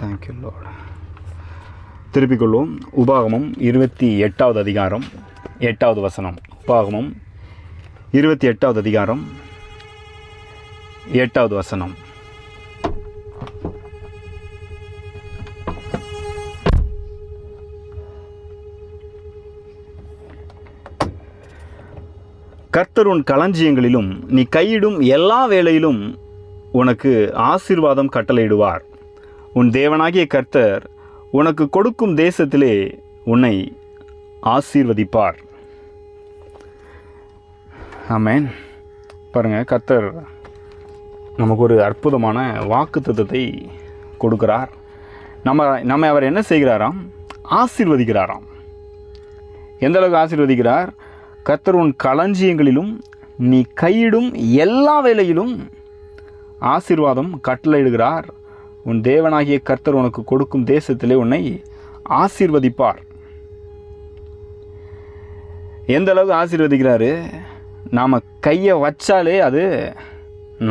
Thank you load திருப்பிக் கொள்வோம் உபாகமம் இருபத்தி எட்டாவது அதிகாரம் எட்டாவது வசனம். உபாகமம் இருபத்தி எட்டாவது அதிகாரம் எட்டாவது வசனம். கர்த்தருன் களஞ்சியங்களிலும் நீ கையிடும் எல்லா வேளையிலும் உனக்கு ஆசீர்வாதம் கட்டளையிடுவார். உன் தேவனாகிய கர்த்தர் உனக்கு கொடுக்கும் தேசத்திலே உன்னை ஆசீர்வதிப்பார். ஆமேன். பாருங்கள் கர்த்தர் நமக்கு ஒரு அற்புதமான வாக்கு தத்துவத்தை கொடுக்கிறார். நம்ம நம்ம அவர் என்ன செய்கிறாராம்? ஆசீர்வதிக்கிறாராம். எந்த அளவுக்கு ஆசீர்வதிக்கிறார்? கர்த்தர் உன் களஞ்சியங்களிலும் நீ கையிடும் எல்லா வேலையிலும் ஆசீர்வாதம் கட்டளையிடுகிறார். உன் தேவனாகிய கர்த்தர் உனக்கு கொடுக்கும் தேசத்திலே உன்னை ஆசீர்வதிப்பார். எந்த அளவுக்கு ஆசீர்வதிக்கிறாரு? நாம் கையை வச்சாலே அது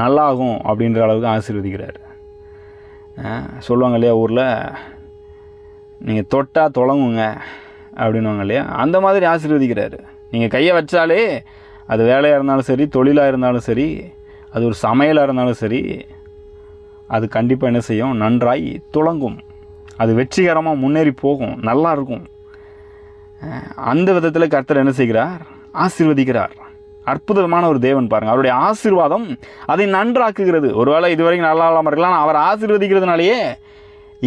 நல்லாகும் அப்படின்ற அளவுக்கு ஆசீர்வதிக்கிறார். சொல்லுவாங்க இல்லையா ஊரில்? நீங்கள் தொட்டால் தொடங்குங்க அப்படின்னுவாங்க இல்லையா? அந்த மாதிரி ஆசீர்வதிக்கிறாரு. நீங்கள் கையை வச்சாலே அது வேலையாக இருந்தாலும் சரி தொழிலாக இருந்தாலும் சரி அது ஒரு சமையலாக இருந்தாலும் சரி அது கண்டிப்பாக என்ன செய்யும்? நன்றாய் துளங்கும். அது வெற்றிகரமாக முன்னேறி போகும். நல்லா இருக்கும். அந்த விதத்தில் கர்த்தர் என்ன செய்கிறார்? ஆசீர்வதிக்கிறார். அற்புதமான ஒரு தேவன் பாருங்கள் அவருடைய ஆசீர்வாதம் அதை நன்றாக்குகிறது. ஒருவேளை இதுவரைக்கும் நல்லா இல்லாமல் இருக்கலாம். அவர் ஆசீர்வதிக்கிறதுனாலேயே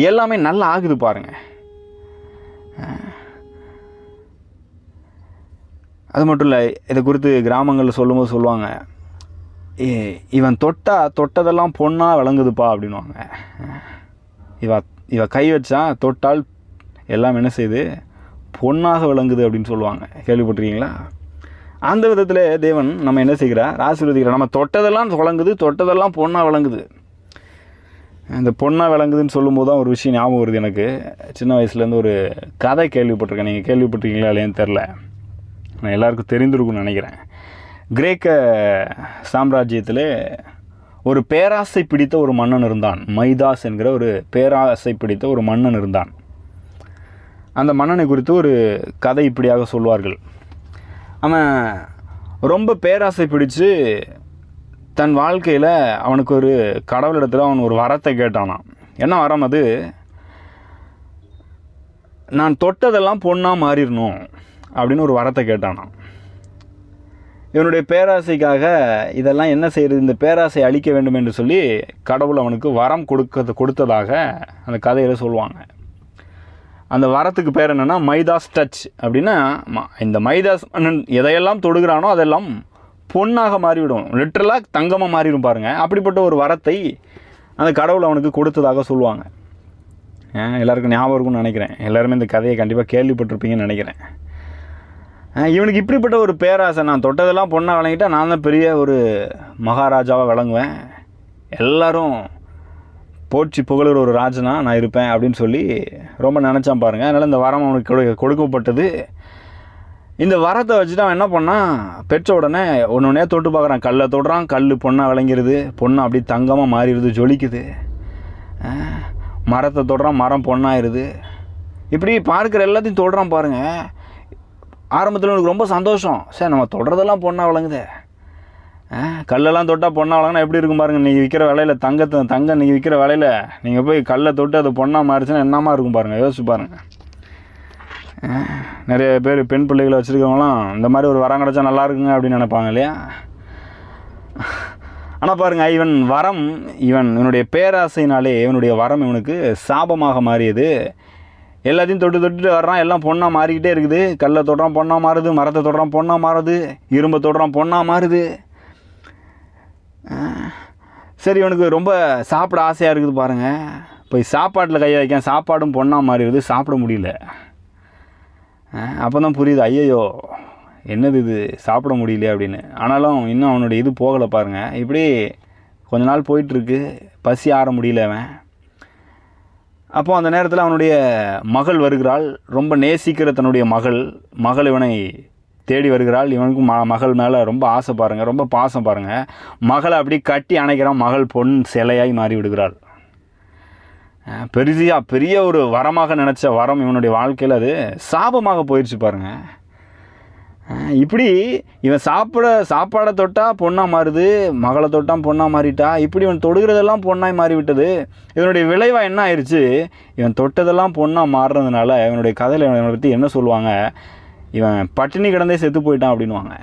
எல்லாமே நல்லா ஆகுது பாருங்கள் அது மட்டும் இல்லை இதை குறித்து கிராமங்களில் சொல்லும்போது சொல்லுவாங்க. இவன் தொட்டா தொட்டதெல்லாம் பொண்ணாக விளங்குதுப்பா அப்படின்வாங்க இவ இவ கை வச்சா தொட்டால் எல்லாம் என்ன செய்யுது பொண்ணாக விளங்குது அப்படின்னு சொல்லுவாங்க. கேள்விப்பட்டிருக்கீங்களா? அந்த விதத்தில் தேவன் நம்ம என்ன செய்கிறார்? ஆசீர்வதிக்கிறார். நம்ம தொட்டதெல்லாம் விளங்குது தொட்டதெல்லாம் பொண்ணாக விளங்குது. இந்த பொண்ணாக விளங்குதுன்னு சொல்லும்போது தான் ஒரு விஷயம் ஞாபகம் வருது எனக்கு. சின்ன வயசுலேருந்து ஒரு கதை கேள்விப்பட்டிருக்கேன். நீங்கள் கேள்விப்பட்டிருக்கீங்களா இல்லையான்னு தெரில. நான் எல்லாருக்கும் தெரிந்திருக்கும்னு நினைக்கிறேன். கிரேக்க சாம்ராஜ்யத்தில் ஒரு பேராசை பிடித்த ஒரு மன்னன் இருந்தான். மைதாஸ் என்கிற ஒரு பேராசை பிடித்த ஒரு மன்னன் இருந்தான். அந்த மன்னனை குறித்து ஒரு கதை இப்படியாக சொல்வார்கள். அவன் ரொம்ப பேராசை பிடிச்சு தன் வாழ்க்கையில் அவனுக்கு ஒரு கடவுளிடத்தில் அவன் ஒரு வரத்தை கேட்டானாம். என்ன வரம் அது? நான் தொட்டதெல்லாம் பொண்ணாக மாறிடணும் அப்படின்னு ஒரு வரத்தை கேட்டானான் இவனுடைய பேராசைக்காக இதெல்லாம் என்ன செய்கிறது இந்த பேராசை அழிக்க வேண்டும் என்று சொல்லி கடவுள் அவனுக்கு வரம் கொடுக்க கொடுத்ததாக அந்த கதையில் சொல்லுவாங்க. அந்த வரத்துக்கு பேர் என்னென்னா மைதாஸ் டச் அப்படின்னா ம- இந்த மைதாஸ் மன்னன் எதையெல்லாம் தொடுகிறானோ அதெல்லாம் பொண்ணாக மாறிவிடும். லிட்ரலாக தங்கமாக மாறிடும் பாருங்கள் அப்படிப்பட்ட ஒரு வரத்தை அந்த கடவுள் அவனுக்கு கொடுத்ததாக சொல்லுவாங்க. எல்லாருக்கும் ஞாபகம் இருக்கும்னு நினைக்கிறேன். எல்லாருமே இந்த கதையை கண்டிப்பாக கேள்விப்பட்டிருப்பீங்கன்னு நினைக்கிறேன். இவனுக்கு இப்படிப்பட்ட ஒரு பேராசை. நான் தொட்டதெல்லாம் பொண்ணாக விளங்கிட்டா நான் தான் பெரிய ஒரு மகாராஜாவாக விளங்குவேன். எல்லாரும் போற்றி புகழுற ஒரு ராஜனா நான் இருப்பேன் அப்படின்னு சொல்லி ரொம்ப நினச்சான் பாருங்க. அதனால் இந்த வரம் அவனுக்கு கொடு- கொடுக்கப்பட்டது. இந்த வரத்தை வச்சுட்டு அவன் என்ன பண்ணான் பெற்ற உடனே ஒன்று ஒன்றே தொட்டு பார்க்குறான். கல்லை தொடுறான் கல் பொண்ணாக விளங்கிருது. பொண்ணு அப்படியே தங்கமாக மாறிடுது ஜொலிக்குது. மரத்தை தொடுறான் மரம் பொண்ணாயிருது. இப்படி பார்க்குற எல்லாத்தையும் தொடுறான் பாருங்கள் ஆரம்பத்தில் எனக்கு ரொம்ப சந்தோஷம். சார் நம்ம தொடுறதெல்லாம் பொண்ணாக விளங்குதே. கல்லெல்லாம் தொட்டால் பொண்ணாக விளங்குனா எப்படி இருக்கும் பாருங்கள் நீங்கள் விற்கிற விலையில் தங்கத்தை தங்கம் நீங்கள் விற்கிற விலையில் நீங்கள் போய் கல்லை தொட்டு அது பொண்ணாக மாறிச்சுன்னா என்னமா இருக்கும் பாருங்கள் யோசிச்சு பாருங்கள் நிறைய பேர் பெண் பிள்ளைகளை வச்சுருக்கவங்களாம் இந்த மாதிரி ஒரு வரம் கிடச்சா நல்லா இருக்குங்க அப்படின்னு நினைப்பாங்க இல்லையா? ஆனால் பாருங்கள் இவன் வரம் இவன் இவனுடைய பேராசையினாலே இவனுடைய வரம் இவனுக்கு சாபமாக மாறியது. எல்லாத்தையும் தொட்டு தொட்டுட்டு வர்றான். எல்லாம் பொண்ணாக மாறிக்கிட்டே இருக்குது. கல்லை தொடுறான் பொண்ணாக மாறுது. மரத்தை தொடுறான் பொண்ணாக மாறுது. இரும்பை தொடுறான் பொண்ணாக மாறுது. சரி இவனுக்கு ரொம்ப சாப்பிட ஆசையாக இருக்குது பாருங்கள் போய் சாப்பாட்டில் கையை வைக்க சாப்பாடும் பொண்ணாக மாறிடுது. சாப்பிட முடியல. அப்போ தான் புரியுது ஐயையோ என்னது இது? சாப்பிட முடியலையே அப்படின்னு. ஆனாலும் இன்னும் அவனுடைய இது போகலை பாருங்கள் இப்படி கொஞ்ச நாள் போயிட்டுருக்கு பசி ஆற முடியல அவன். அப்போ அந்த நேரத்தில் அவனுடைய மகள் வருகிறாள். ரொம்ப நேசிக்கிற தன்னுடைய மகள். மகள் இவனை தேடி வருகிறாள். இவனுக்கும் ம மகள் மேலே ரொம்ப ஆசை பாருங்கள் ரொம்ப பாசம் பாருங்கள் மகளை அப்படி கட்டி அணைக்கிறான். மகள் பொன் சிலையாய் மாறி விடுகிறாள். அஹ் பெரிய ஒரு வரமாக நினச்ச வரம் இவனுடைய வாழ்க்கையில் அது சாபமாக போயிடுச்சு பாருங்கள் இப்படி இவன் சாப்பிட சாப்பாடை தொட்டால் பொண்ணாக மாறுது மகளை தொட்டான் பொண்ணாக மாறிட்டா இப்படி இவன் தொடுகிறதெல்லாம் பொண்ணாய் மாறிவிட்டது. இதனுடைய விளைவாக என்ன ஆயிடுச்சு இவன் தொட்டதெல்லாம் பொண்ணாக மாறுறதுனால இவனுடைய கதையில் இவனை பற்றி என்ன சொல்லுவாங்க? இவன் பட்டினி கிடந்தே செத்து போயிட்டான் அப்படின்வாங்க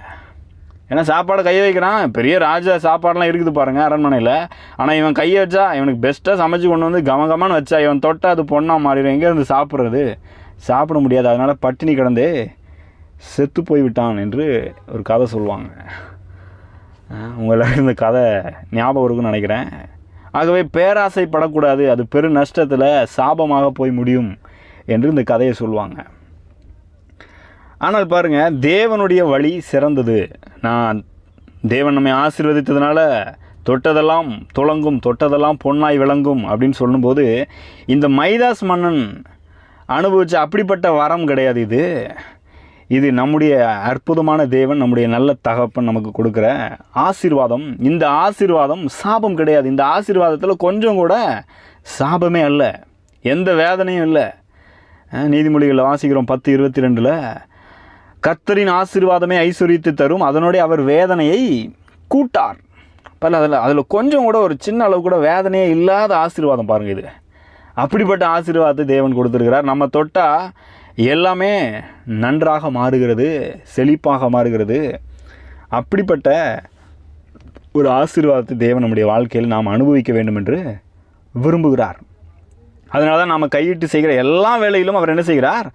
ஏன்னா சாப்பாடு கையை வைக்கிறான். பெரிய ராஜா சாப்பாடெலாம் இருக்குது பாருங்கள் அரண்மனையில். ஆனால் இவன் கையை வச்சா இவனுக்கு பெஸ்ட்டாக சமைச்சு கொண்டு வந்து கம கமன்னு வச்சா இவன் தொட்டா அது பொண்ணாக மாறிடும். எங்கேருந்து சாப்பிட்றது? சாப்பிட முடியாது. அதனால் பட்டினி கிடந்தே செத்து போய்விட்டான் என்று ஒரு கதை சொல்லுவாங்க. உங்களால் இந்த கதை ஞாபகம் இருக்குன்னு நினைக்கிறேன். ஆகவே பேராசைப்படக்கூடாது அது பெரு நஷ்டத்தில் சாபமாக போய் முடியும் என்று இந்த கதையை சொல்லுவாங்க. ஆனால் பாருங்கள் தேவனுடைய வழி சிறந்தது. நான் தேவன் நம்மை ஆசீர்வதித்ததுனால தொட்டதெல்லாம் துளங்கும் தொட்டதெல்லாம் பொன்னாய் விளங்கும் அப்படின்னு சொல்லும்போது இந்த மைதாஸ் மன்னன் அனுபவித்த அப்படிப்பட்ட வரம் கிடையாது இது. இது நம்முடைய அற்புதமான தேவன் நம்முடைய நல்ல தகப்பன் நமக்கு கொடுக்குற ஆசீர்வாதம். இந்த ஆசீர்வாதம் சாபம் கிடையாது. இந்த ஆசீர்வாதத்தில் கொஞ்சம் கூட சாபமே அல்ல. எந்த வேதனையும் இல்லை. நீதிமொழிகளில் வாசிக்கிறோம் பத்து இருபத்தி ரெண்டில் கத்தரின் ஆசீர்வாதமே ஐஸ்வர்யத்தை தரும். அதனுடைய அவர் வேதனையை கூட்டார். பல அதில் அதில் கொஞ்சம் கூட ஒரு சின்ன அளவு கூட வேதனையே இல்லாத ஆசீர்வாதம் பாருங்கள் இது. அப்படிப்பட்ட ஆசீர்வாதத்தை தேவன் கொடுத்துருக்கிறார். நம்ம தொட்டால் எல்லாமே நன்றாக மாறுகிறது செழிப்பாக மாறுகிறது. அப்படிப்பட்ட ஒரு ஆசீர்வாதத்தை தேவன் நம்முடைய வாழ்க்கையில் நாம் அனுபவிக்க வேண்டும் என்று விரும்புகிறார். அதனால தான் நாம் கையிட்டு செய்கிற எல்லா வேலையிலும் அவர் என்ன செய்கிறார்?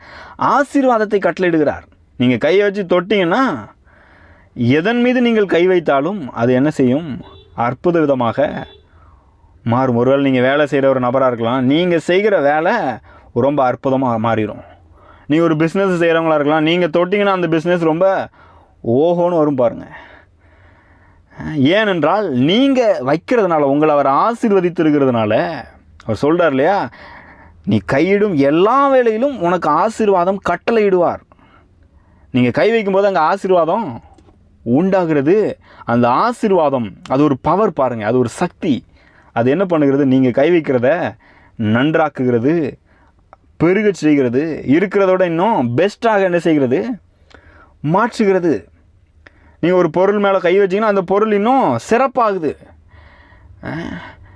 ஆசீர்வாதத்தை கட்டளையிடுகிறார். நீங்கள் கையை வச்சு தொட்டிங்கன்னா எதன் மீது நீங்கள் கை வைத்தாலும் அது என்ன செய்யும்? அற்புத விதமாக மாறும். ஒருவேளை நீங்கள் வேலை செய்கிற ஒரு நபராக இருக்கலாம். நீங்கள் செய்கிற வேலை ரொம்ப அற்புதமாக மாறிடும் நீ ஒரு பிஸ்னஸ் செய்கிறவங்களா இருக்கலாம். நீங்கள் தொட்டிங்கன்னா அந்த பிஸ்னஸ் ரொம்ப ஓஹோன்னு வரும் பாருங்கள் ஏனென்றால் நீங்கள் வைக்கிறதுனால உங்களை அவர் ஆசீர்வதித்திருக்கிறதுனால அவர் சொல்கிறார் இல்லையா? நீ கையிடும் எல்லா வேலையிலும் உனக்கு ஆசீர்வாதம் கட்டளையிடுவார். நீங்கள் கை வைக்கும்போது அங்கே ஆசீர்வாதம் உண்டாகிறது. அந்த ஆசீர்வாதம் அது ஒரு பவர் பாருங்கள் அது ஒரு சக்தி. அது என்ன பண்ணுகிறது? நீங்கள் கை வைக்கிறத நன்றாக்குகிறது. பெருக செய்கிறது இருக்கிறதோட இன்னும் பெஸ்ட்டாக என்ன செய்கிறது? மாற்றுகிறது. நீங்கள் ஒரு பொருள் மேலே கை வச்சிங்கன்னா அந்த பொருள் இன்னும் சிறப்பாகுது.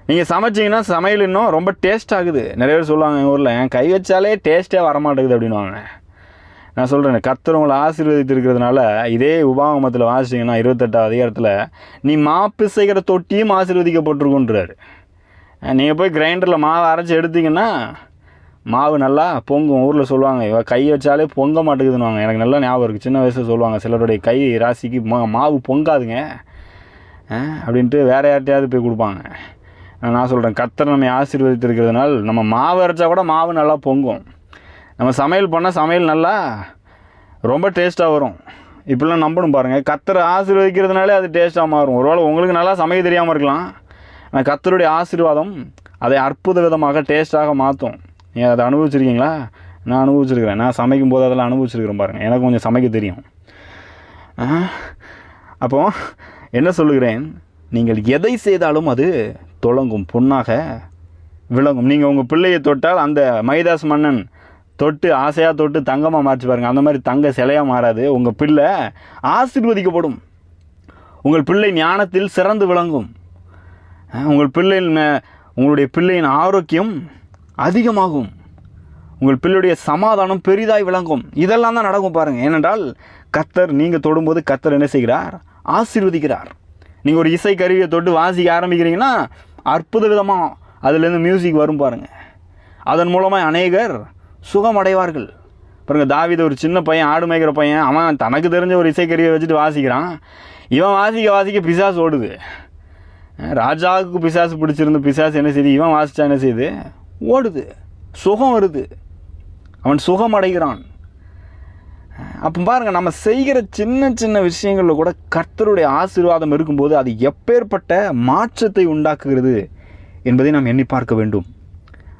நீங்கள் சமைச்சிங்கன்னா சமையல் இன்னும் ரொம்ப டேஸ்ட் ஆகுது. நிறைய பேர் சொல்லுவாங்க எங்கள் ஊரில் என் கை வச்சாலே டேஸ்ட்டே வரமாட்டேங்குது அப்படின்வாங்க நான் சொல்கிறேன் கத்துறவங்களை ஆசீர்வதித்து இருக்கிறதுனால இதே உபாகமத்தில் வாசிச்சிங்கன்னா இருபத்தெட்டாவது அதிகாரத்தில் நீ மாப்பு செய்கிற தொட்டியும் ஆசீர்வதிக்கப்பட்டிருக்குன்றார் நீங்கள் போய் கிரைண்டரில் மாவு அரைச்சி எடுத்தீங்கன்னா மாவு நல்லா பொங்கும். ஊரில் சொல்லுவாங்க இவ கை வச்சாலே பொங்க மாட்டேங்குதுன்னுவாங்க. எனக்கு நல்லா ஞாபகம் இருக்குது சின்ன வயசில் சொல்லுவாங்க சிலருடைய கை ராசிக்கு மா மாவு பொங்காதுங்க. அப்படின்ட்டு வேறு யார்ட்டையாவது போய் கொடுப்பாங்க. நான் சொல்கிறேன் கத்தர் நம்மை ஆசீர்வதித்திருக்கிறதுனால் நம்ம மாவு அரைச்சா கூட மாவு நல்லா பொங்கும். நம்ம சமையல் பண்ணால் சமையல் நல்லா ரொம்ப டேஸ்ட்டாக வரும். இப்படிலாம் நம்பணும் பாருங்கள் கத்தரை ஆசீர்வதிக்கிறதுனாலே அது டேஸ்ட்டாக மாறும். ஒருவேளை உங்களுக்கு நல்லா சமைக்க தெரியாமல் இருக்கலாம். ஆனால் கத்தருடைய ஆசீர்வாதம் அதை அற்புத விதமாக டேஸ்ட்டாக மாற்றும் நீங்கள் அதை அனுபவிச்சிருக்கீங்களா? நான் அனுபவிச்சிருக்கிறேன். நான் சமைக்கும் போது அதெல்லாம் அனுபவிச்சிருக்கிறேன் பாருங்கள் எனக்கு கொஞ்சம் சமைக்க தெரியும். அப்போ என்ன சொல்லுகிறேன்? நீங்கள் எதை செய்தாலும் அது தொடங்கும் பொண்ணாக விளங்கும். நீங்கள் உங்கள் பிள்ளையை தொட்டால் அந்த மைதாஸ் மன்னன் தொட்டு ஆசையாக தொட்டு தங்கமாக மாற்றி பாருங்கள் அந்த மாதிரி தங்க சிலையாக மாறாது. உங்கள் பிள்ளை ஆசீர்வதிக்கப்படும். உங்கள் பிள்ளை ஞானத்தில் சிறந்து விளங்கும். உங்கள் பிள்ளையின் உங்களுடைய பிள்ளையின் ஆரோக்கியம் அதிகமாகும். உங்கள் பிள்ளையுடைய சமாதானம் பெரிதாய் விளங்கும். இதெல்லாம் தான் நடக்கும் பாருங்கள் ஏனென்றால் கத்தர் நீங்கள் தொடும்போது கத்தர் என்ன செய்கிறார்? ஆசீர்வதிக்கிறார். நீங்கள் ஒரு இசை கருவியை தொட்டு வாசிக்க ஆரம்பிக்கிறீங்கன்னா அற்புத விதமாக அதுலேருந்து மியூசிக் வரும் பாருங்கள் அதன் மூலமாக அநேகர் சுகமடைவார்கள். பாருங்கள் தாவித ஒரு சின்ன பையன் ஆடு மேய்க்கிற பையன் அவன் தனக்கு தெரிஞ்ச ஒரு இசைக்கருவியை வச்சுட்டு வாசிக்கிறான். இவன் வாசிக்க வாசிக்க பிசாசு ஓடுது. ராஜாவுக்கு பிசாசு பிடிச்சிருந்த பிசாசு என்ன செய்யுது இவன் வாசித்தா என்ன செய்யுது ஓடுது. சுகம் வருது. அவன் சுகம் அடைகிறான். அப்போ பாருங்க நம்ம செய்கிற சின்ன சின்ன விஷயங்களில் கூட கர்த்தருடைய ஆசீர்வாதம் இருக்கும்போது அது எப்பேற்பட்ட மாற்றத்தை உண்டாக்குகிறது என்பதை நாம் எண்ணி பார்க்க வேண்டும்.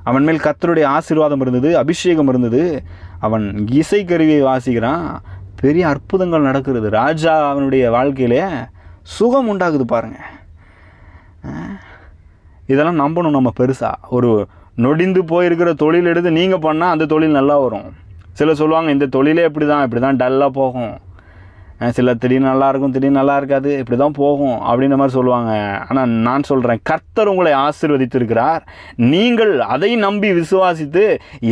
அவன் மேல் கர்த்தருடைய ஆசீர்வாதம் இருந்தது அபிஷேகம் இருந்தது. அவன் இசை கருவியை வாசிக்கிறான். பெரிய அற்புதங்கள் நடக்கிறது. ராஜா அவனுடைய வாழ்க்கையிலே சுகம் உண்டாகுது பாருங்கள் இதெல்லாம் நம்பணும் நம்ம பெருசாக ஒரு நொடிந்து போயிருக்கிற தொழில் எடுத்து நீங்கள் பண்ணால் அந்த தொழில் நல்லா வரும். சில சொல்லுவாங்க இந்த தொழிலே இப்படி தான் இப்படி தான் டல்லாக போகும் சில திடீர்னு நல்லாயிருக்கும் திடீர்னு நல்லா இருக்காது இப்படி தான் போகும் அப்படின்ற மாதிரி சொல்லுவாங்க. ஆனால் நான் சொல்கிறேன் கர்த்தர் உங்களை ஆசிர்வதித்திருக்கிறார். நீங்கள் அதை நம்பி விசுவாசித்து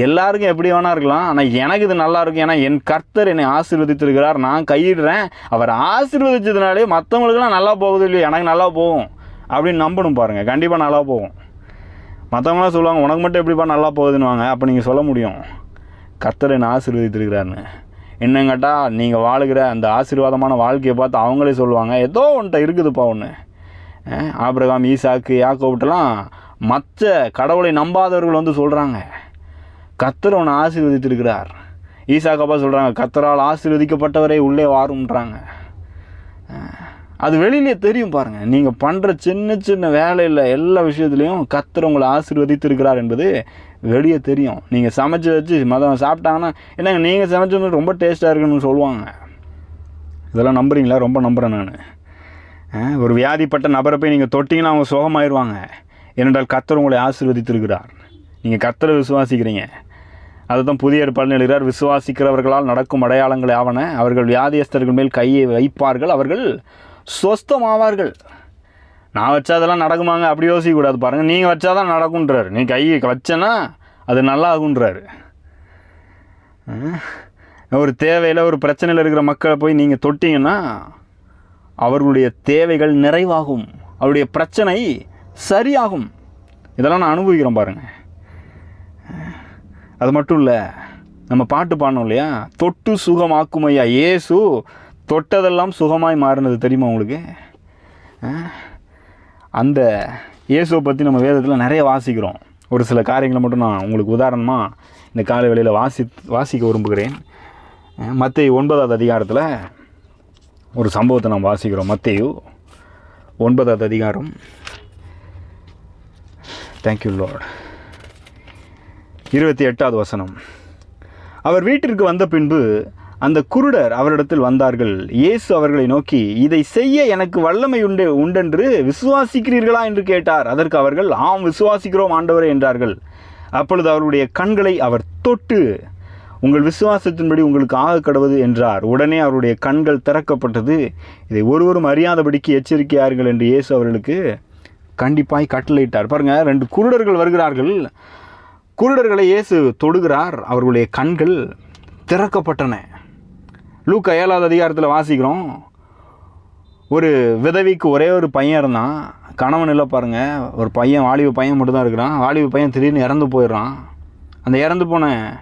எல்லாருக்கும் எப்படி வேணா இருக்கலாம். ஆனால் எனக்கு இது நல்லா இருக்கும். ஏன்னா என் கர்த்தர் என்னை ஆசிர்வதித்திருக்கிறார். நான் கையிடுறேன் அவர் ஆசிர்வதிச்சதுனாலே மற்றவங்களுக்குலாம் நல்லா போகுது இல்லையோ? எனக்கு நல்லா போகும். அப்படின்னு நம்பணும் பாருங்கள் கண்டிப்பாக நல்லா போகும். மற்றவங்களாம் சொல்லுவாங்க உனக்கு மட்டும் எப்படிப்பா நல்லா போகுதுன்னுவாங்க. அப்போ நீங்கள் சொல்ல முடியும். கர்த்தர் என்னை ஆசீர்வதித்திருக்கிறாருன்னு. என்னன்னு கேட்டால் நீங்கள் வாழுகிற அந்த ஆசீர்வாதமான வாழ்க்கையை பார்த்து அவங்களே சொல்லுவாங்க. ஏதோ ஒன்ட்ட இருக்குதுப்பா ஒன்று ஆபிரகாம் ஈசாக்கு யாக்கோபிட்டெல்லாம் மற்ற கடவுளை நம்பாதவர்கள் வந்து சொல்கிறாங்க கத்தர் உன்னை ஆசீர்வதித்திருக்கிறார். ஈசாக்கப்பா சொல்கிறாங்க கத்தரால் ஆசீர்வதிக்கப்பட்டவரே உள்ளே வாரும்ன்றாங்க. அது வெளியிலே தெரியும் பாருங்கள் நீங்கள் பண்ணுற சின்ன சின்ன வேலையில் எல்லா விஷயத்துலையும் கர்த்தர் உங்களை ஆசீர்வதித்திருக்கிறார் என்பது வெளியே தெரியும். நீங்கள் சமைச்சு வச்சு மதம் சாப்பிட்டாங்கன்னா என்னங்க நீங்கள் சமைச்சது ரொம்ப டேஸ்ட்டாக இருக்குன்னு சொல்லுவாங்க. இதெல்லாம் நம்புறீங்களா? ரொம்ப நம்புகிறேன் நான். ஒரு வியாதிப்பட்ட நபரை போய் நீங்கள் தொட்டிங்கன்னா அவங்க சுகமாயிருவாங்க. ஏனென்றால் கத்தர் உங்களை ஆசீர்வதித்திருக்கிறார். நீங்கள் கத்தரை விசுவாசிக்கிறீங்க. அதை தான் புதிய ஏற்பாடு எழுகிறார் விசுவாசிக்கிறவர்களால் நடக்கும் அடையாளங்கள் ஆவன அவர்கள் வியாதியஸ்தர்கள் மேல் கையை வைப்பார்கள். அவர்கள் சொஸ்தமாவார்கள். நான் வச்சா அதெல்லாம் நடக்குமாங்க? அப்படி யோசிக்கக்கூடாது பாருங்கள் நீங்கள் வச்சாதான் நடக்குன்றாரு நீ கை வச்சேன்னா அது நல்லா ஆகுன்றாரு ஒரு தேவையில் ஒரு பிரச்சனையில் இருக்கிற மக்களை போய் நீங்கள் தொட்டிங்கன்னா அவர்களுடைய தேவைகள் நிறைவாகும். அவருடைய பிரச்சனை சரியாகும். இதெல்லாம் நான் அனுபவிக்கிறேன் பாருங்கள் அது மட்டும் இல்லை நம்ம பாட்டு பாடணும் இல்லையா? தொட்டு சுகமாக்கும் ஐயா இயேசு தொட்டதெல்லாம் சுகமாய் மாறினது தெரியுமா உங்களுக்கு? அந்த இயேசுவை பற்றி நம்ம வேதத்தில் நிறைய வாசிக்கிறோம். ஒரு சில காரியங்களை மட்டும் நான் உங்களுக்கு உதாரணமாக இந்த காலை வேளையில் வாசி வாசிக்க விரும்புகிறேன். மத்திய ஒன்பதாவது அதிகாரத்தில் ஒரு சம்பவத்தை நாம் வாசிக்கிறோம். மத்தேயு ஒன்பதாவது அதிகாரம். தேங்க்யூ லார்ட் இருபத்தி எட்டாவது வசனம். அவர் வீட்டிற்கு வந்த பின்பு அந்த குருடர் அவரிடத்தில் வந்தார்கள். இயேசு அவர்களை நோக்கி இதை செய்ய எனக்கு வல்லமை உண்டு உண்டென்று விசுவாசிக்கிறீர்களா? என்று கேட்டார். அதற்கு அவர்கள் ஆம் விசுவாசிக்கிறோம் ஆண்டவரே என்றார்கள். அப்பொழுது அவருடைய கண்களை அவர் தொட்டு உங்கள் விசுவாசத்தின்படி உங்களுக்கு ஆக கடவுது என்றார். உடனே அவருடைய கண்கள் திறக்கப்பட்டது. இதை ஒருவரும் அறியாதபடிக்கு எச்சரிக்கையார்கள் என்று இயேசு அவர்களுக்கு கண்டிப்பாய் கட்டளையிட்டார். பாருங்கள் ரெண்டு குருடர்கள் வருகிறார்கள். குருடர்களை இயேசு தொடுகிறார். அவர்களுடைய கண்கள் திறக்கப்பட்டன. லூக்கா ஏழாவது அதிகாரத்தில் வாசிக்கிறோம். ஒரு விதவிக்கு ஒரே ஒரு பையன் இருந்தான். கணவன் இல்லை பாருங்கள் ஒரு பையன் வாலிப பையன் மட்டும்தான் இருக்கிறான். வாலிப பையன் திடீர்னு இறந்து போயிடுறான். அந்த இறந்து போன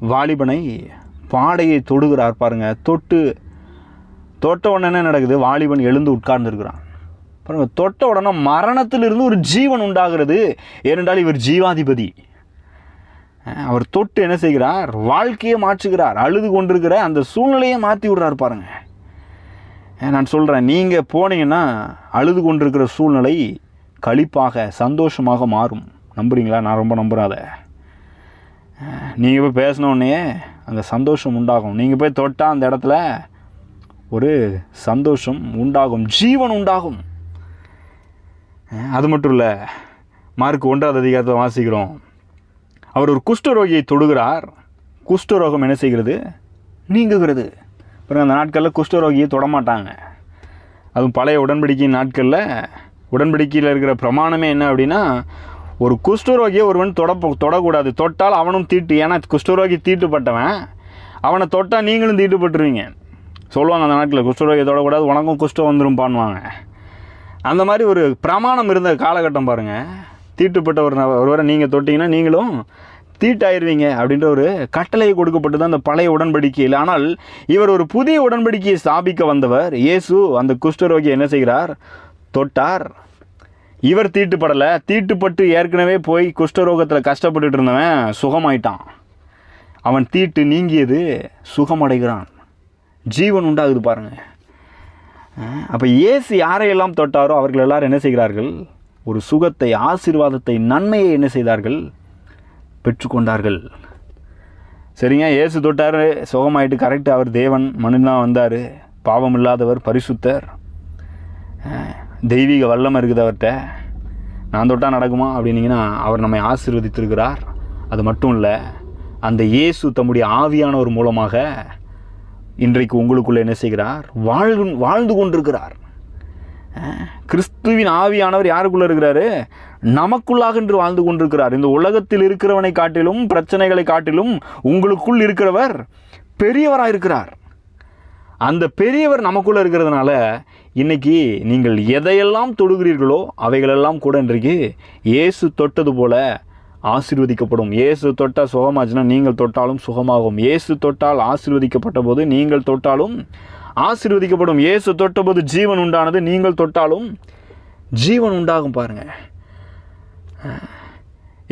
வாலிபனை பாடையை தொடுகிறார் பாருங்கள் தொட்டு தொட்ட உடனே என்ன நடக்குது? வாலிபன் எழுந்து உட்கார்ந்துருக்கிறான். பாருங்கள் தொட்ட உடனே மரணத்திலிருந்து ஒரு ஜீவன் உண்டாகிறது. ஏனென்றால் இவர் ஜீவாதிபதி. அவர் தொட்டு என்ன செய்கிறார்? வாழ்க்கையை மாற்றுகிறார். அழுது கொண்டிருக்கிற அந்த சூழ்நிலையை மாற்றி விடுறார் பாருங்கள் நான் சொல்கிறேன் நீங்கள் போனீங்கன்னா அழுது கொண்டிருக்கிற சூழ்நிலை கழிப்பாக சந்தோஷமாக மாறும். நம்புறீங்களா? நான் ரொம்ப நம்புகிறாத அதை நீங்கள் போய் பேசினோடனே அந்த சந்தோஷம் உண்டாகும். நீங்கள் போய் தொட்டால் அந்த இடத்துல ஒரு சந்தோஷம் உண்டாகும். ஜீவன் உண்டாகும். அது மட்டும் இல்லை மார்க் ஒன்றாவது அதிகாரத்தை வாசிக்கிறோம். அவர் ஒரு குஷ்டரோகியை தொடுகிறார். குஷ்டரோகம் என்ன செய்கிறது? நீங்குகிறது. பிறகு அந்த நாட்களில் குஷ்டரோகியை தொடமாட்டாங்க. அதுவும் பழைய உடன்படிக்கை நாட்களில் உடன்படிக்கையில் இருக்கிற பிரமாணமே என்ன அப்படின்னா ஒரு குஷ்டரோகியை ஒருவன் தொட தொடக்கூடாது. தொட்டால் அவனும் தீட்டு ஏன்னா குஷ்டரோகி தீட்டுப்பட்டவன். அவனை தொட்டால் நீங்களும் தீட்டுப்பட்டுருவீங்க. சொல்லுவாங்க அந்த நாட்டில் குஷ்டரோகியை தொடக்கூடாது உனக்கும் குஷ்டம் வந்துடும் பண்ணுவாங்க அந்த மாதிரி ஒரு பிரமாணம் இருந்த காலகட்டம் பாருங்கள் தீட்டுப்பட்ட ஒரு ஒருவரை நீங்கள் தொட்டிங்கன்னா நீங்களும் தீட்டாயிருவீங்க அப்படின்ற ஒரு கட்டளை கொடுக்கப்பட்டது அந்த பழைய உடன்படிக்கையில். ஆனால் இவர் ஒரு புதிய உடன்படிக்கையை ஸ்தாபிக்க வந்தவர் இயேசு அந்த குஷ்டரோகியை என்ன செய்கிறார்? தொட்டார். இவர் தீட்டுப்படலை. தீட்டுப்பட்டு ஏற்கனவே போய் குஷ்டரோகத்தில் கஷ்டப்பட்டுட்டு இருந்தவன் சுகமாயிட்டான். அவன் தீட்டு நீங்கியது சுகமடைகிறான். ஜீவன் உண்டாகுது பாருங்கள் அப்போ இயேசு யாரையெல்லாம் தொட்டாரோ அவர்கள் எல்லாரும் என்ன செய்கிறார்கள்? ஒரு சுகத்தை ஆசீர்வாதத்தை நன்மையை என்ன செய்தார்கள்? பெற்றுக்கொண்டார்கள். சரிங்க இயேசு தொட்டார் சுகமாயிட்டு கரெக்டாக அவர் தேவன் மனுதான் வந்தார். பாவம் இல்லாதவர் பரிசுத்தர் தெய்வீக வல்லம் இருக்குது அவர்கிட்ட நான் தொட்டால் நடக்குமா? அப்படின்னீங்கன்னா அவர் நம்மை ஆசீர்வதித்திருக்கிறார். அது மட்டும் இல்லை அந்த இயேசு தம்முடைய ஆவியானவர் மூலமாக இன்றைக்கு உங்களுக்குள்ளே என்ன செய்கிறார்? வாழ்ந்து வாழ்ந்து கொண்டிருக்கிறார். கிறிஸ்துவின் ஆவியானவர் யாருக்குள்ளே இருக்கிறாரு? நமக்குள்ளாக என்று வாழ்ந்து கொண்டிருக்கிறார். இந்த உலகத்தில் இருக்கிறவனை காட்டிலும் பிரச்சனைகளை காட்டிலும் உங்களுக்குள் இருக்கிறவர் பெரியவராக இருக்கிறார். அந்த பெரியவர் நமக்குள்ளே இருக்கிறதுனால இன்றைக்கி நீங்கள் எதையெல்லாம் தொடுகிறீர்களோ அவைகளெல்லாம் கூட இன்றைக்கு இயேசு தொட்டது போல ஆசீர்வதிக்கப்படும். இயேசு தொட்டால் சுகமாச்சுன்னா நீங்கள் தொட்டாலும் சுகமாகும். இயேசு தொட்டால் ஆசீர்வதிக்கப்பட்ட போது நீங்கள் தொட்டாலும் ஆசீர்வதிக்கப்படும் இயேசு தொட்டபோது ஜீவன் உண்டானது நீங்கள் தொட்டாலும் ஜீவன் உண்டாகும் பாருங்கள்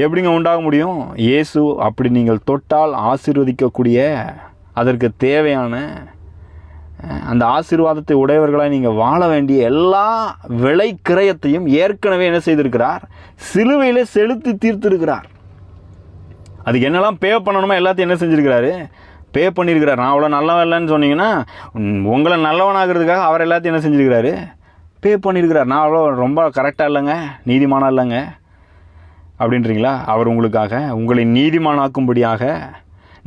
எப்படிங்க உண்டாக முடியும்? இயேசு அப்படி நீங்கள் தொட்டால் ஆசீர்வதிக்கக்கூடிய அதற்கு தேவையான அந்த ஆசீர்வாதத்தை உடையவர்களாக நீங்கள் வாழ வேண்டிய எல்லா விலை கிரயத்தையும் ஏற்கனவே என்ன செய்திருக்கிறார்? சிலுவையில் செலுத்தி தீர்த்திருக்கிறார். அதுக்கு என்னெல்லாம் பே பண்ணணுமோ எல்லாத்தையும் என்ன செஞ்சுருக்கிறாரு? பே பண்ணியிருக்கிறார் நான் அவ்வளோ நல்லவன் இல்லைன்னு சொன்னீங்கன்னா உங்களை நல்லவனாகிறதுக்காக அவர் எல்லாத்தையும் என்ன செஞ்சுருக்கிறாரு? பே பண்ணியிருக்கிறார் நான் அவ்வளோ ரொம்ப கரெக்டாக இல்லைங்க நீதிமானம் இல்லைங்க. அப்படின்றீங்களா? அவர் உங்களுக்காக உங்களை நீதிமானாக்கும்படியாக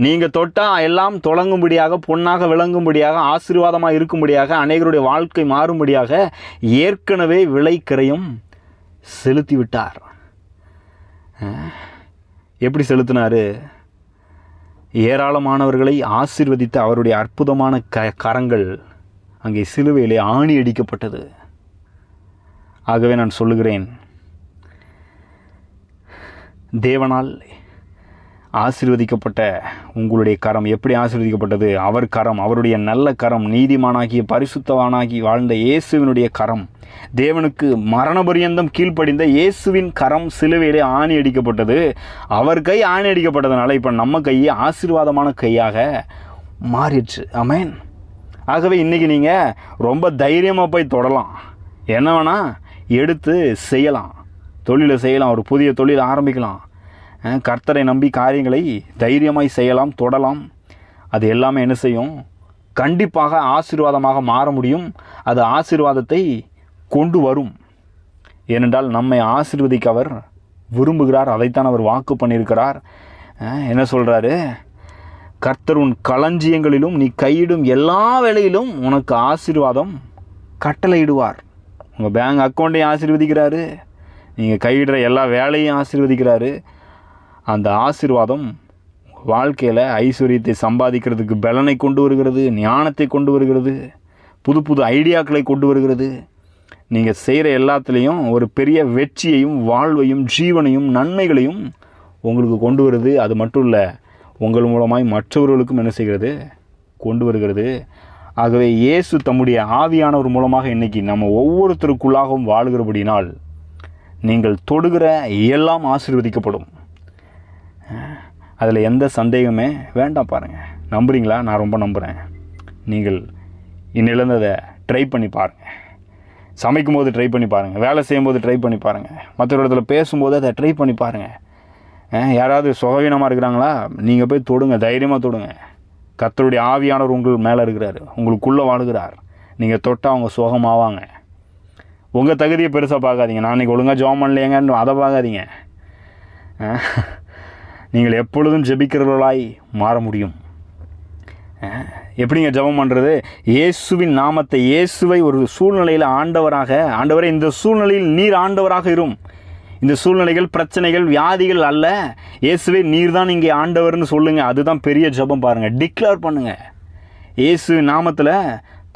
நீங்கள் தொட்டால் எல்லாம் தொடங்கும்படியாக பொன்னாக விளங்கும்படியாக ஆசீர்வாதமாக இருக்கும்படியாக அநேகருடைய வாழ்க்கை மாறும்படியாக ஏற்கனவே விலை செலுத்திவிட்டார். செலுத்தி விட்டார் எப்படி செலுத்தினாரு? ஏராளமானவர்களை ஆசிர்வதித்த அவருடைய அற்புதமான க கரங்கள் அங்கே சிலுவையிலே ஆணி அடிக்கப்பட்டது. ஆகவே நான் சொல்லுகிறேன் தேவனால் ஆசீர்வதிக்கப்பட்ட உங்களுடைய கரம். எப்படி ஆசீர்வதிக்கப்பட்டது? அவர் கரம் அவருடைய நல்ல கரம் நீதிமானாகிய பரிசுத்தவானாகி வாழ்ந்த இயேசுவினுடைய கரம். தேவனுக்கு மரணபரியந்தம் கீழ்ப்படிந்த இயேசுவின் கரம் சிலுவையிலே ஆணி அடிக்கப்பட்டது. அவர் கை ஆணி அடிக்கப்பட்டதுனால இப்போ நம்ம கையை ஆசீர்வாதமான கையாக மாறிடுச்சு. அமேன் ஆகவே இன்றைக்கி நீங்கள் ரொம்ப தைரியமாக போய் தொடலாம். என்ன வேணால் எடுத்து செய்யலாம். தொழிலை செய்யலாம். ஒரு புதிய தொழில் ஆரம்பிக்கலாம். கர்த்தரை நம்பி காரியங்களை தைரியமாய் செய்யலாம் தொடலாம். அது எல்லாமே என்ன செய்யும்? கண்டிப்பாக ஆசீர்வாதமாக மாற முடியும். அது ஆசீர்வாதத்தை கொண்டு வரும். ஏனென்றால் நம்மை ஆசீர்வதிக்க அவர் விரும்புகிறார் அதைத்தான் அவர் வாக்கு பண்ணியிருக்கிறார். என்ன சொல்கிறாரு கர்த்தர் உன் களஞ்சியங்களிலும் நீ கையிடும் எல்லா வேலையிலும் உனக்கு ஆசீர்வாதம் கட்டளையிடுவார். உங்கள் பேங்க் அக்கௌண்ட்டையும் ஆசீர்வதிக்கிறாரு. நீங்கள் கையிடுற எல்லா வேலையும் ஆசீர்வதிக்கிறாரு. அந்த ஆசீர்வாதம் வாழ்க்கையில் ஐஸ்வர்யத்தை சம்பாதிக்கிறதுக்கு பலனை கொண்டு வருகிறது ஞானத்தை கொண்டு வருகிறது புது புது ஐடியாக்களை கொண்டு வருகிறது. நீங்கள் செய்கிற எல்லாத்துலேயும் ஒரு பெரிய வெற்றியையும் வாழ்வையும் ஜீவனையும் நன்மைகளையும் உங்களுக்கு கொண்டு வருது. அது மட்டும் இல்லை உங்கள் மூலமாய் மற்றவர்களுக்கும் என்ன செய்கிறது? கொண்டு வருகிறது. ஆகவே இயேசு தம்முடைய ஆவியானவர் மூலமாக இன்னைக்கு நம்ம ஒவ்வொருத்தருக்குள்ளாகவும் வாழுகிறபடினால் நீங்கள் தொடுகிற எல்லாம் ஆசீர்வதிக்கப்படும். அதில் எந்த சந்தேகமே வேண்டாம் பாருங்கள் நம்புறீங்களா? நான் ரொம்ப நம்புகிறேன் நீங்கள் இன்னிலேருந்து அதை ட்ரை பண்ணி பாருங்கள் சமைக்கும் போது ட்ரை பண்ணி பாருங்கள் வேலை செய்யும்போது ட்ரை பண்ணி பாருங்கள் மற்ற இடத்துல பேசும்போது அதை ட்ரை பண்ணி பாருங்கள் யாராவது சுகவீனமாக இருக்கிறாங்களா? நீங்கள் போய் தொடுங்க தைரியமாக தொடுங்க. கத்தருடைய ஆவியானவர் உங்கள் மேலே இருக்கிறாரு. உங்களுக்குள்ளே வாழுகிறார். நீங்கள் தொட்டால் அவங்க சுகமாவாங்க. உங்கள் தகுதியை பெருசாக பார்க்காதீங்க. நான் இன்றைக்கி ஒழுங்காக ஜோம் பண்ணலையேங்கன்னு அதை பார்க்காதீங்க. நீங்கள் எப்பொழுதும் ஜெபிக்கிறவர்களாய் மாற முடியும். எப்படிங்க ஜெபம் பண்ணுறது இயேசுவின் நாமத்தை இயேசுவை ஒரு சூழ்நிலையில் ஆண்டவராக ஆண்டவரே இந்த சூழ்நிலையில் நீர் ஆண்டவராக இரும். இந்த சூழ்நிலைகள் பிரச்சனைகள் வியாதிகள் அல்ல. இயேசுவே நீர் தான் இங்கே ஆண்டவர்னு சொல்லுங்கள் அதுதான் பெரிய ஜெபம் பாருங்கள் டிக்ளேர் பண்ணுங்கள் இயேசு நாமத்தில்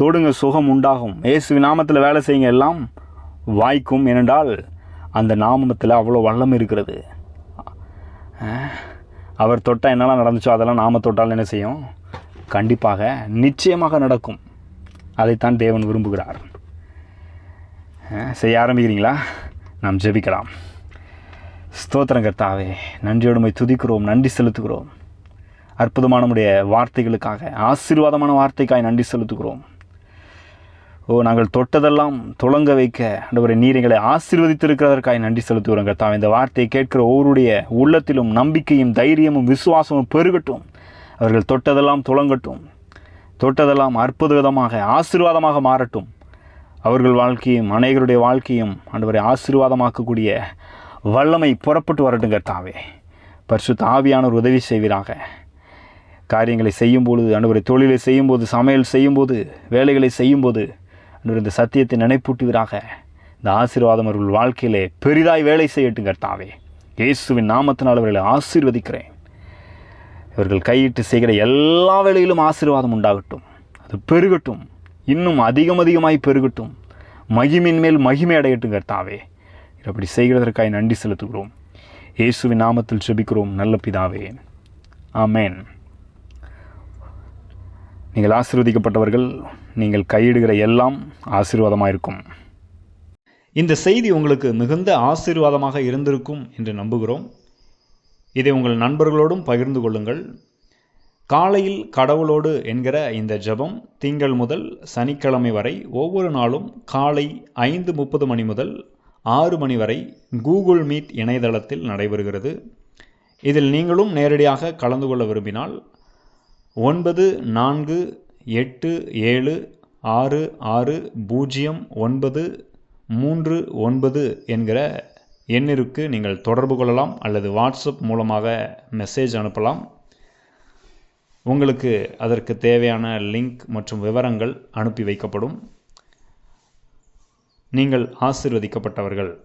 தொடுங்க சுகம் உண்டாகும். இயேசு நாமத்தில் வேலை செய்யுங்க. எல்லாம் வாய்க்கும். ஏனென்றால் அந்த நாமத்தில் அவ்வளோ வல்லம் இருக்கிறது. அவர் தொட்டால் என்னெல்லாம் நடந்துச்சோ அதெல்லாம் நாம தொட்டால் என்ன செய்யும்? கண்டிப்பாக நிச்சயமாக நடக்கும். அதைத்தான் தேவன் விரும்புகிறார். செய்ய ஆரம்பிக்கிறீங்களா? நாம் ஜெபிக்கலாம். ஸ்தோத்திரம் கர்த்தாவே நன்றியோடு துதிக்கிறோம் நன்றி செலுத்துகிறோம். அற்புதமான நம்முடைய வார்த்தைகளுக்காக ஆசீர்வாதமான வார்த்தைக்காய் நன்றி செலுத்துகிறோம். ஓ நாங்கள் தொட்டதெல்லாம் துளங்க வைக்க ஆண்டவரே நீர் எங்களை ஆசீர்வதித்திருக்கிறதற்காக நன்றி செலுத்துகிறோம் கர்த்தாவே இந்த வார்த்தையை கேட்கிற ஒவ்வொருடைய உள்ளத்திலும் நம்பிக்கையும் தைரியமும் விசுவாசமும் பெருகட்டும். அவர்கள் தொட்டதெல்லாம் துளங்கட்டும். தொட்டதெல்லாம் அற்புத விதமாக ஆசீர்வாதமாக மாறட்டும். அவர்கள் வாழ்க்கையும் அநேகருடைய வாழ்க்கையும் ஆண்டவரை ஆசீர்வாதமாக்கக்கூடிய வல்லமை புறப்பட்டு வரட்டும் கர்த்தாவே. பரிசு தாவியானவர் உதவி செய்வீராக. காரியங்களை செய்யும்பொழுது அன்றுவரை தொழிலை செய்யும்போது சமையல் செய்யும்போது வேலைகளை செய்யும்போது இந்த சத்தியத்தை நினைப்பூட்டுவீராக. இந்த ஆசீர்வாதம் அவர்கள் வாழ்க்கையிலே பெரிதாய் வேலை செய்யட்டும் கர்த்தாவே. இயேசுவின் நாமத்தினால் அவர்களை ஆசீர்வதிக்கிறேன். இவர்கள் கையிட்டு செய்கிற எல்லா வேலையிலும் ஆசீர்வாதம் உண்டாகட்டும். அது பெருகட்டும். இன்னும் அதிகம் அதிகமாய் பெருகட்டும். மகிமின் மேல் மகிமை அடையட்டும் கர்த்தாவே. அப்படி செய்கிறதற்காக நன்றி செலுத்துகிறோம். இயேசுவின் நாமத்தில் செபிக்கிறோம் நல்ல பிதாவே. ஆமேன். நீங்கள் ஆசீர்வதிக்கப்பட்டவர்கள் நீங்கள் கையிடுகிற எல்லாம் ஆசீர்வாதமாக இருக்கும் இந்த செய்தி உங்களுக்கு மிகுந்த ஆசீர்வாதமாக இருந்திருக்கும் என்று நம்புகிறோம். இதை உங்கள் நண்பர்களோடும் பகிர்ந்து கொள்ளுங்கள். காலையில் கடவுளோடு என்கிற இந்த ஜெபம் திங்கள் முதல் சனிக்கிழமை வரை ஒவ்வொரு நாளும் காலை ஐந்து முப்பது மணி முதல் ஆறு மணி வரை கூகுள் மீட் இணையதளத்தில் நடைபெறுகிறது. இதில் நீங்களும் நேரடியாக கலந்து கொள்ள விரும்பினால் ஒன்பது நான்கு எட்டு ஏழு ஆறு ஆறு பூஜ்ஜியம் ஒன்பது மூன்று ஒன்பது என்கிற எண்ணிற்கு நீங்கள் தொடர்பு கொள்ளலாம் அல்லது வாட்ஸ்அப் மூலமாக மெசேஜ் அனுப்பலாம். உங்களுக்கு அதற்கு தேவையான லிங்க் மற்றும் விவரங்கள் அனுப்பி வைக்கப்படும். நீங்கள் ஆசிர்வதிக்கப்பட்டவர்கள்.